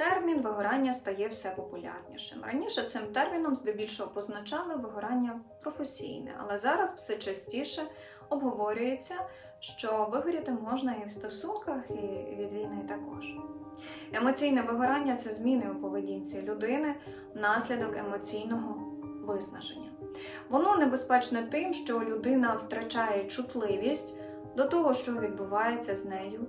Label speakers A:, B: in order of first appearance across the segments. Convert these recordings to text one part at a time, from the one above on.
A: Термін вигорання стає все популярнішим. Раніше цим терміном здебільшого позначали вигорання професійне, але зараз все частіше обговорюється, що вигоріти можна і в стосунках, і від війни також. Емоційне вигорання це зміни у поведінці людини внаслідок емоційного виснаження. Воно небезпечне тим, що людина втрачає чутливість до того, що відбувається з нею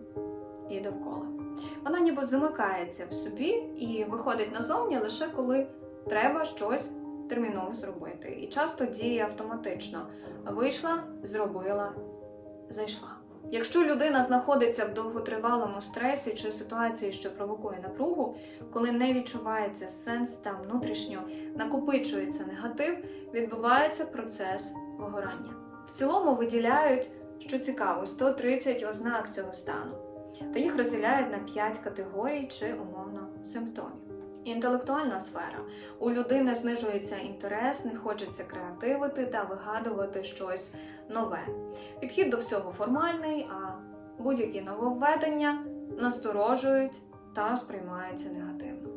A: і довкола. Вона ніби замикається в собі і виходить назовні лише коли треба щось терміново зробити. І часто діє автоматично. Вийшла, зробила, зайшла. Якщо людина знаходиться в довготривалому стресі чи ситуації, що провокує напругу, коли не відчувається сенс та внутрішньо накопичується негатив, відбувається процес вигорання. В цілому виділяють, що цікаво, 130 ознак цього стану, та їх розділяють на 5 категорій чи умовно симптомів. Інтелектуальна сфера. У людини знижується інтерес, не хочеться креативити та вигадувати щось нове. Підхід до всього формальний, а будь-які нововведення насторожують та сприймаються негативно.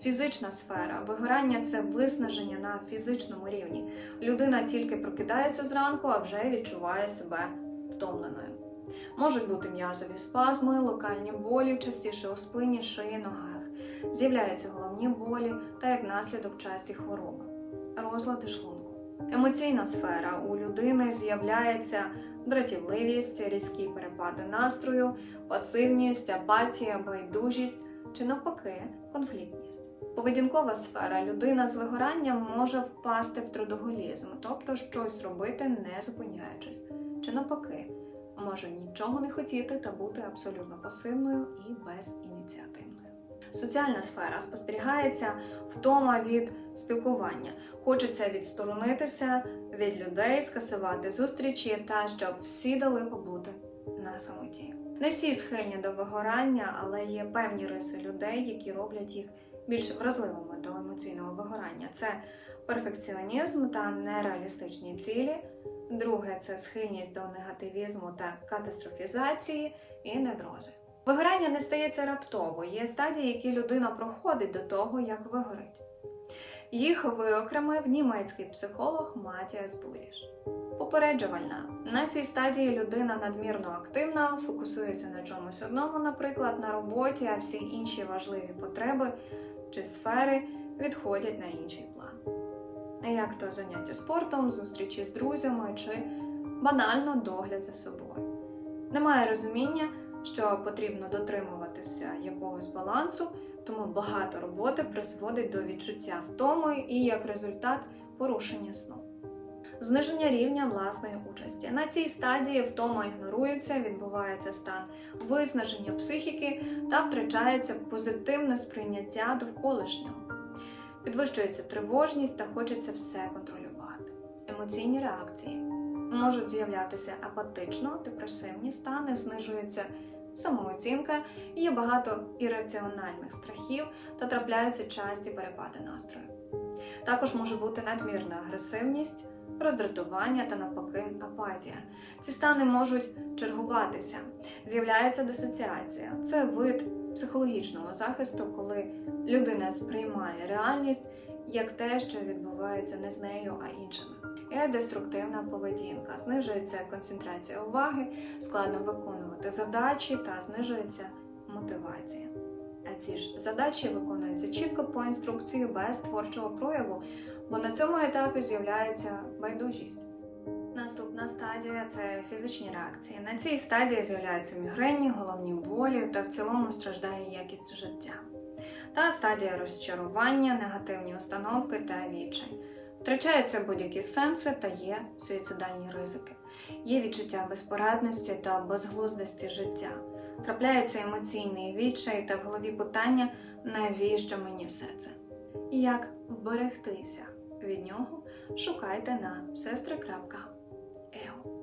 A: Фізична сфера. Вигорання це виснаження на фізичному рівні. Людина тільки прокидається зранку, а вже відчуває себе втомленою. Можуть бути м'язові спазми, локальні болі, частіше у спині, шиї, ногах. З'являються головні болі та як наслідок часті хвороби, розлади шлунку. Емоційна сфера у людини з'являється дратівливість, різкі перепади настрою, пасивність, апатія, байдужість чи навпаки конфліктність. Поведінкова сфера людина з вигоранням може впасти в трудоголізм, тобто щось робити не зупиняючись, чи навпаки, може нічого не хотіти та бути абсолютно пасивною і безініціативною. Соціальна сфера спостерігається втома від спілкування. Хочеться відсторонитися від людей, скасувати зустрічі та щоб всі дали побути на самоті. Не всі схильні до вигорання, але є певні риси людей, які роблять їх більш вразливими до емоційного вигорання. Це перфекціонізм та нереалістичні цілі. Друге це схильність до негативізму та катастрофізації і неврози. Вигорання не стається раптово, є стадії, які людина проходить до того, як вигорить. Їх виокремив німецький психолог Матіас Буріш. Попереджувальна. На цій стадії людина надмірно активна, фокусується на чомусь одному, наприклад, на роботі, а всі інші важливі потреби чи сфери відходять на інший план. Як то заняття спортом, зустрічі з друзями чи банально догляд за собою. Немає розуміння, що потрібно дотримуватися якогось балансу, тому багато роботи призводить до відчуття втоми і як результат порушення сну. Зниження рівня власної участі. На цій стадії втома ігнорується, відбувається стан виснаження психіки та втрачається позитивне сприйняття довколишнього. Підвищується тривожність та хочеться все контролювати. Емоційні реакції можуть з'являтися апатично, депресивні стани, знижується самооцінка, є багато ірраціональних страхів та трапляються часті перепади настрою. Також може бути надмірна агресивність, роздратування та навпаки апатія. Ці стани можуть чергуватися, з'являється дисоціація. Це вид психологічного захисту, коли людина сприймає реальність як те, що відбувається не з нею, а іншими. І деструктивна поведінка. Знижується концентрація уваги, складно виконувати задачі та знижується мотивація. А ці ж задачі виконуються чітко по інструкції без творчого прояву, бо на цьому етапі з'являється байдужість. Наступна стадія це фізичні реакції. На цій стадії з'являються мігрені, головні болі та в цілому страждає якість життя. Та стадія розчарування, негативні установки та відчай. Втрачаються будь-які сенси та є суїцидальні ризики. Є відчуття безпорадності та безглуздості життя. Трапляється емоційний відчай та в голові питання, навіщо мені все це? І як вберегтися від нього, шукайте на eu. É